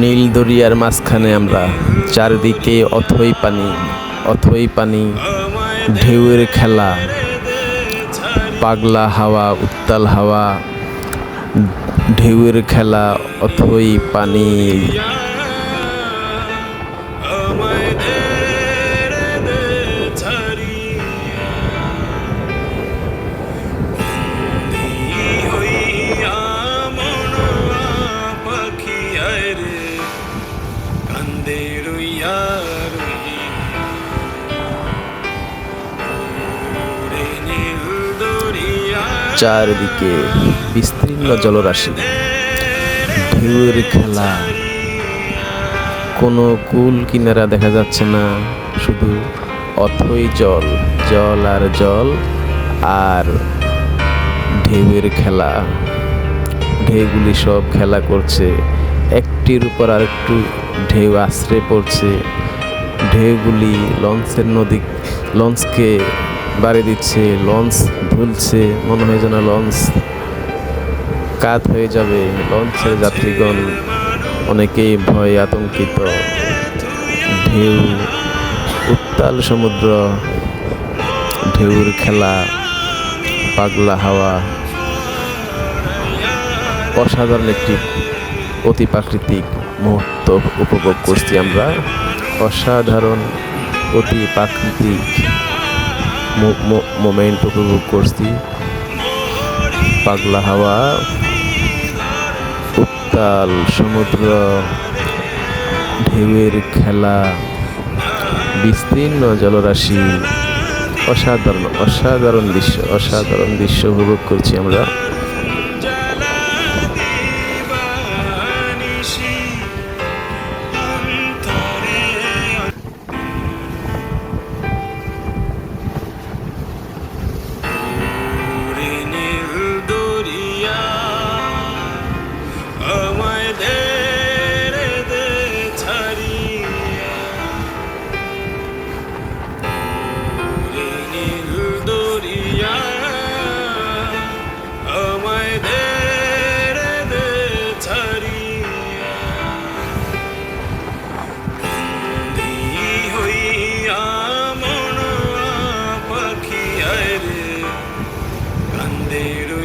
নীল দরিয়ার মাঝখানে আমরা, চারদিকে অথই পানি অথই পানি, ঢেউয়ের খেলা, পাগলা হাওয়া, উত্তাল হাওয়া, ঢেউয়ের খেলা, অথই পানি। চারিদিকে বিস্তীর্ণ জলরাশি। ঢেউয়ের খেলা। কোনো কুল কিনারা দেখা যাচ্ছে না, শুধু অথই জল জল আর জল আর ঢেউয়ের খেলা। ঢেউগুলি সব খেলা করছে। একটির উপর আর একটু ঢেউ আশ্রে পড়ছে। ঢেউগুলি লঞ্চের নদী লঞ্চকে বাড়ি দিচ্ছে, লঞ্চ ধুলছে, মনে হয় যেন লঞ্চ কাত হয়ে যাবে। লঞ্চের যাত্রীগণ অনেকেই ভয় আতঙ্কিত। ঢেউ, উত্তাল সমুদ্র, ঢেউর খেলা, পাগলা হাওয়া। অসাধারণ একটি অতি প্রাকৃতিক মুহূর্ত উপভোগ করছি আমরা। অসাধারণ, অতি প্রাকৃতিক। মোমেন্ট উপভোগ করছি। পাগলা হাওয়া, উত্তাল সমুদ্র, ঢেউয়ের খেলা, বিস্তীর্ণ জলরাশি, অসাধারণ অসাধারণ দৃশ্য অসাধারণ দৃশ্য উপভোগ করছি আমরা। Banderu